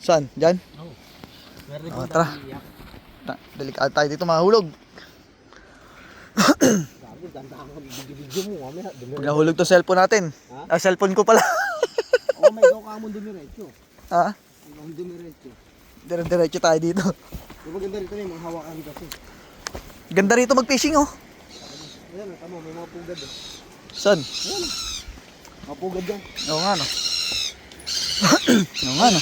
Saan? Diyan? Oo. Oh, kong tara. Ta- Delikado tayo dito mahulog. Pag nahulog to cellphone natin. Ha? Ah, cellphone ko pala. Oo, may ikaw ka mo dumiretso. ha? Ang dumiretso. Dire-diretso tayo dito. Di ba ganda rito na yung mga hawakan kasi. Ganda rito mag-fishing oh. Ayan, tama, may mga pugad eh. Saan? Ayan. Mga pugad dyan. Oo nga no. Oo nga no.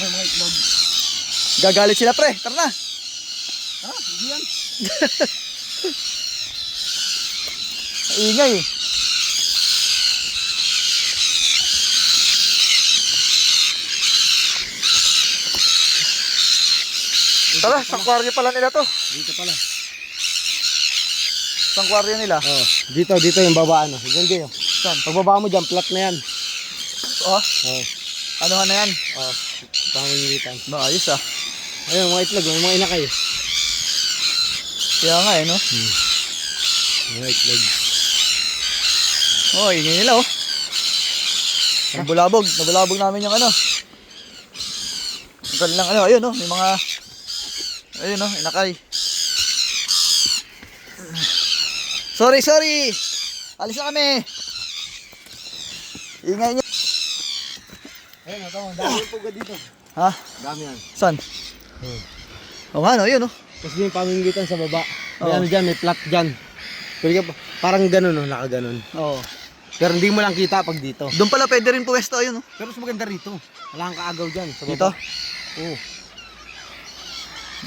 Gagalit sila pre. Tara na. Ha? Hindi yan. Ingay eh. Tara, sankwaryo pala nila to. Dito pala. Sankwaryo nila. Oh, dito, dito yung babaan. Oh. Diyan dyan. Saan? Pagbaba mo dyan, flat na yan. Oh, Oh, ano na yan? oh. Pangingilitan. Ba, ayos ah. Ayun, mga itlog, may mga inakay. Kaya nga eh no. Mga itlog. Oh, ingay nila oh. Nabulabog. Nabulabog namin yung ano. Ang kanilang ano, ayun oh. May mga... Ayun oh, inakay. Sorry, sorry! Alis na kami! Ingay niyo. Ayun, ito, dami yung pugad dito. Ha? Dami yan. Saan? Hmm. Oo nga no, yun oh. Tapos yung paminggitan sa baba. May Oo. ano dyan, may flat dyan. Pwede ka, pa- parang ganun, no, naka ganun. Oo. Pero hindi mo lang kita pag dito. Doon pala pwede rin puwesto, ayun oh. Pero mas maganda rito. Wala kang kaagaw dyan. Sa baba. Dito? Oo.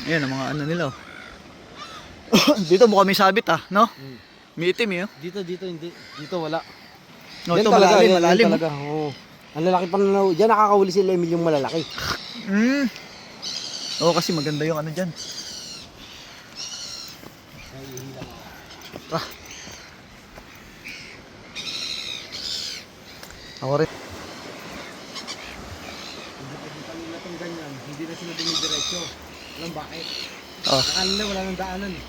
Ayan ang mga ano nila oh. Dito mukha may sabit ah, no? Hmm. May itim eh oh. Dito, dito, hindi. Dito wala. No, Yan ito talaga, malalim, yan, yan malalim. oh. talaga. Oo. Ang lalaki pa na, dyan nakakahuli sila Emil yung malalaki. Mm. Oo, kasi maganda yung ano dyan. Ah. Ako rin. Hindi kanina itong ganyan, hindi na sila dumidiretso. Alam bakit? Oh. Akala nila wala nang daanan eh.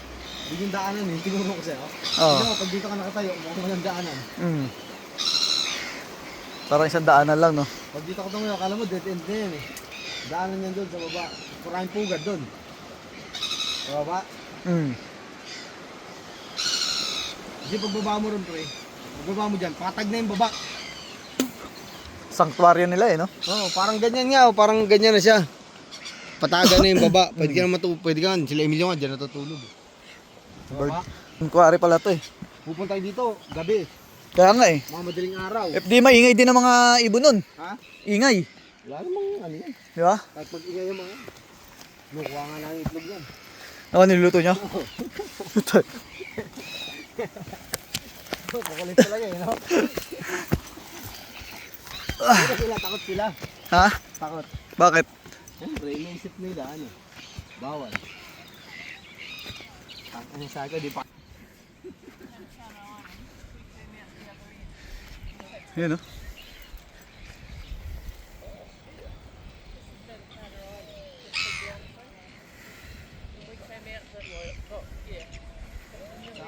Hindi yung daanan eh, tinuro ko sa'yo. Oo. Hindi mo, pag dito ka nakatayo, mukhang walang daanan. Mm. Parang isang daanan lang, no? Pag dito ka tumayo, akala mo dead end na yan eh. Daanan yan doon sa baba. Maraming pugad doon. Sa baba. Mm. Hindi pagbaba mo ron pre. Pagbaba mo dyan, patag na yung baba. Sanctuaryo nila eh, no? Oo, parang ganyan nga, oh, parang ganyan na siya. Patagan na yung baba. Pwede ka na matu pwede ka na. Sila Emilio nga dyan natutulog. Sa Bird. baba. Sanctuary pala to eh. Pupunta tayo dito, gabi. Kaya nga eh. Mga madaling araw. FD maingay din ang mga ibon nun. Ha? Ingay. Wala namang ano yan. Di ba? Kahit pag ingay yung mga Nukuha nga namin itlog yan. Ano niluluto nyo? Kukulit talaga eh, no? Pero sila, takot sila. ha? Takot. Bakit? Siyempre, iniisip nila, ano, bawal. Ano sa akin, di pa. Yun, no?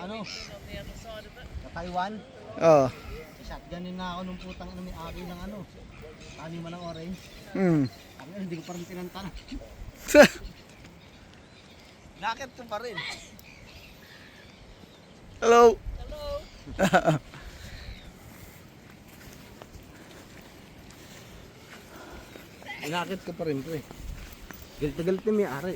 Ano? Sa Taiwan. Oo. Shotgunin na ako nung putang ano, may aki ng ano. Taniman ng orange. Mm. Ang ano, hindi ko pa rin pinantara. Nakit ko pa rin. Hello. Inakit ko pa rin to eh. Galit na galit na may ari.